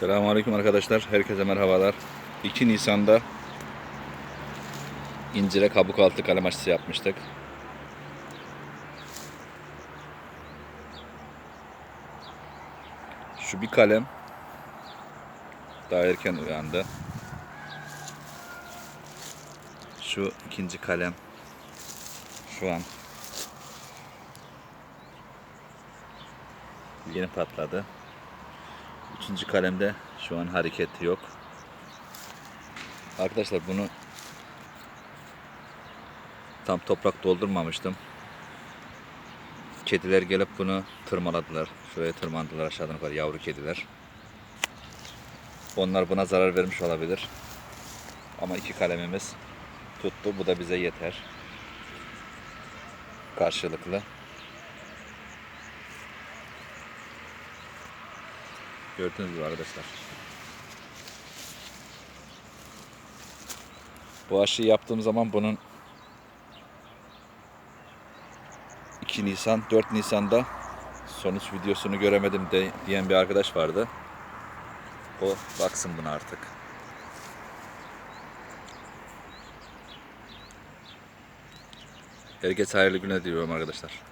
Selamünaleyküm arkadaşlar. Herkese merhabalar. 2 Nisan'da incire kabuk altı kalem aşısı yapmıştık. Şu bir kalem daha erken uyandı. Şu ikinci kalem şu an yeni patladı. Üçüncü kalemde şu an hareket yok. Arkadaşlar bunu tam toprak doldurmamıştım. Kediler gelip bunu tırmaladılar. Şuraya tırmandılar aşağıdan yukarı yavru kediler. Onlar buna zarar vermiş olabilir. Ama iki kalemimiz tuttu. Bu da bize yeter. Karşılıklı. Gördüğünüz gibi arkadaşlar. Bu aşıyı yaptığım zaman bunun 2 Nisan, 4 Nisan'da sonuç videosunu göremedim de, diyen bir arkadaş vardı. O baksın buna artık. Herkese hayırlı günler diliyorum arkadaşlar.